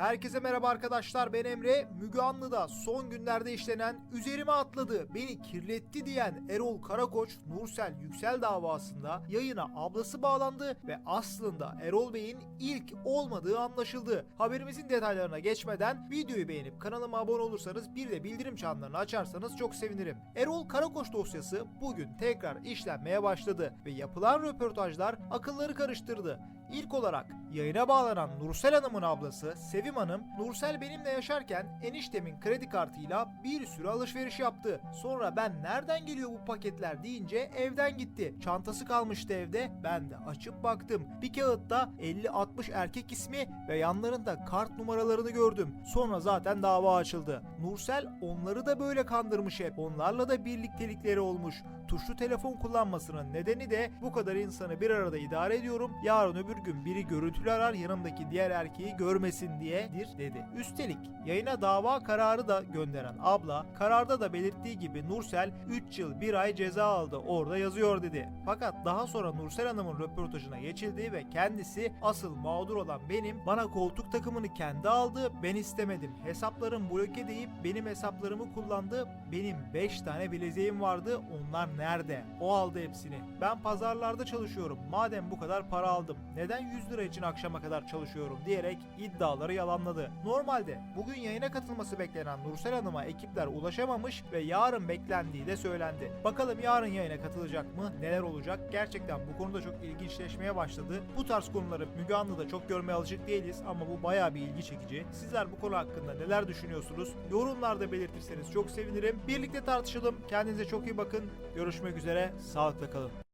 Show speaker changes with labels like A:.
A: Herkese merhaba arkadaşlar ben Emre. Müge Anlı'da son günlerde işlenen üzerime atladı, beni kirletti diyen Erol Karakoç Nursel Yüksel davasında yayına ablası bağlandı ve aslında Erol Bey'in ilk olmadığı anlaşıldı. Haberimizin detaylarına geçmeden videoyu beğenip kanalıma abone olursanız bir de bildirim çanlarını açarsanız çok sevinirim. Erol Karakoç dosyası bugün tekrar işlenmeye başladı ve yapılan röportajlar akılları karıştırdı. İlk olarak yayına bağlanan Nursel Hanım'ın ablası Sevim Hanım, Nursel benimle yaşarken eniştemin kredi kartıyla bir sürü alışveriş yaptı. Sonra ben nereden geliyor bu paketler deyince evden gitti. Çantası kalmıştı evde. Ben de açıp baktım. Bir kağıtta 50-60 erkek ismi ve yanlarında kart numaralarını gördüm. Sonra zaten dava açıldı. Nursel onları da böyle kandırmış hep. Onlarla da birliktelikleri olmuş. Tuşlu telefon kullanmasının nedeni de bu kadar insanı bir arada idare ediyorum. Yarın öbür gün biri görüntülü arar yanımdaki diğer erkeği görmesin diyedir dedi. Üstelik yayına dava kararı da gönderen abla kararda da belirttiği gibi Nursel 3 yıl 1 ay ceza aldı orada yazıyor dedi. Fakat daha sonra Nursel Hanım'ın röportajına geçildi ve kendisi asıl mağdur olan benim bana koltuk takımını kendi aldı ben istemedim. Hesaplarım bloke deyip benim hesaplarımı kullandı. Benim 5 tane bileziğim vardı onlar nerede? O aldı hepsini. Ben pazarlarda çalışıyorum. Madem bu kadar para aldım neden 100 lira için akşama kadar çalışıyorum diyerek iddiaları yalanladı. Normalde bugün yayına katılması beklenen Nursel Hanım'a ekipler ulaşamamış ve yarın beklendiği de söylendi. Bakalım yarın yayına katılacak mı? Neler olacak? Gerçekten bu konuda çok ilginçleşmeye başladı. Bu tarz konuları Müge Anlı'da çok görmeye alışık değiliz ama bu bayağı bir ilgi çekici. Sizler bu konu hakkında neler düşünüyorsunuz? Yorumlarda belirtirseniz çok sevinirim. Birlikte tartışalım. Kendinize çok iyi bakın. Görüşmek üzere. Sağlıkla kalın.